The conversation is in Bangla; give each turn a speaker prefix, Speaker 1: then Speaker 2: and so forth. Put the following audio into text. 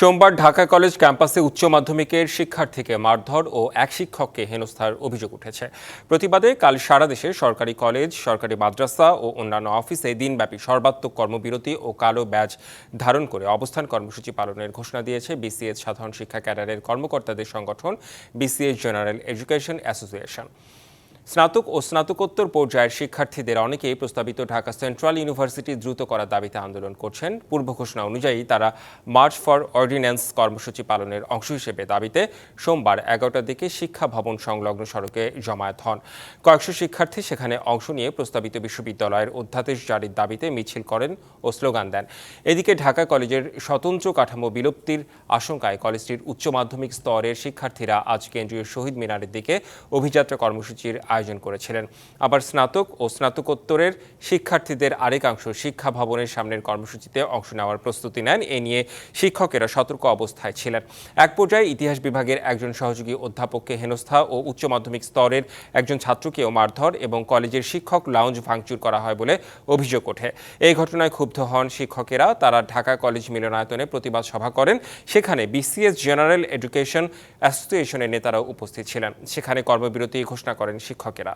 Speaker 1: সোমবার ঢাকা কলেজ ক্যাম্পাসে উচ্চ মাধ্যমিকের শিক্ষার্থীকে মারধর ও এক শিক্ষককে হেনস্থার অভিযোগ উঠেছে। প্রতিবাদে কাল সারা দেশে সরকারি কলেজ, সরকারি মাদ্রাসা ও অন্যান্য অফিসে দিনব্যাপী সর্বাত্মক কর্মবিরতি ও কালো ব্যাজ ধারণ করে অবস্থান কর্মসূচি পালনের ঘোষণা দিয়েছে বিসিএস সাধারণ শিক্ষা ক্যাডারের কর্মকর্তাদের সংগঠন বিসিএস জেনারেল এডুকেশন অ্যাসোসিয়েশন। স্নাতক ও স্নাতকোত্তর পর্যায়ের শিক্ষার্থীদের অনেকেই প্রস্তাবিত ঢাকা সেন্ট্রাল ইউনিভার্সিটি দ্রুত করার দাবিতে আন্দোলন করছেন। পূর্ব ঘোষণা অনুযায়ী তারা মার্চ ফর অর্ডিন্যান্স কর্মসূচি পালনের অংশ হিসেবে দাবিতে সোমবার এগারোটার দিকে শিক্ষা ভবন সংলগ্ন সড়কে জমায়েত হন। কয়েকশো শিক্ষার্থী সেখানে অংশ নিয়ে প্রস্তাবিত বিশ্ববিদ্যালয়ের অধ্যাদেশ জারির দাবিতে মিছিল করেন ও স্লোগান দেন। এদিকে ঢাকা কলেজের স্বতন্ত্র কাঠামো বিলুপ্তির আশঙ্কায় কলেজটির উচ্চ মাধ্যমিক স্তরের শিক্ষার্থীরা আজ কেন্দ্রীয় শহীদ মিনারের দিকে অভিযাত্রা কর্মসূচির আয়োজন করেছিলেন। আবার স্নাতক ও স্নাতকোত্তরের শিক্ষার্থীদের আরেকাংশ শিক্ষা ভবনের সামনের কর্মসূচিতে অংশ নেওয়ার প্রস্তুতি নেন। এ নিয়ে শিক্ষকেরা সতর্ক অবস্থায় ছিলেন। এক পর্যায়ে ইতিহাস বিভাগের একজন সহযোগী অধ্যাপককে হেনস্থা ও উচ্চ মাধ্যমিক স্তরের একজন ছাত্রকেও মারধর এবং কলেজের শিক্ষক লাউঞ্জ ভাঙচুর করা হয় বলে অভিযোগ ওঠে। এই ঘটনায় ক্ষুব্ধ হন শিক্ষকেরা। তারা ঢাকা কলেজ মিলনায়তনে প্রতিবাদ সভা করেন। সেখানে বিসিএস জেনারেল এডুকেশন অ্যাসোসিয়েশনের নেতারাও উপস্থিত ছিলেন। সেখানে কর্মবিরতি ঘোষণা করেন শিক্ষকেরা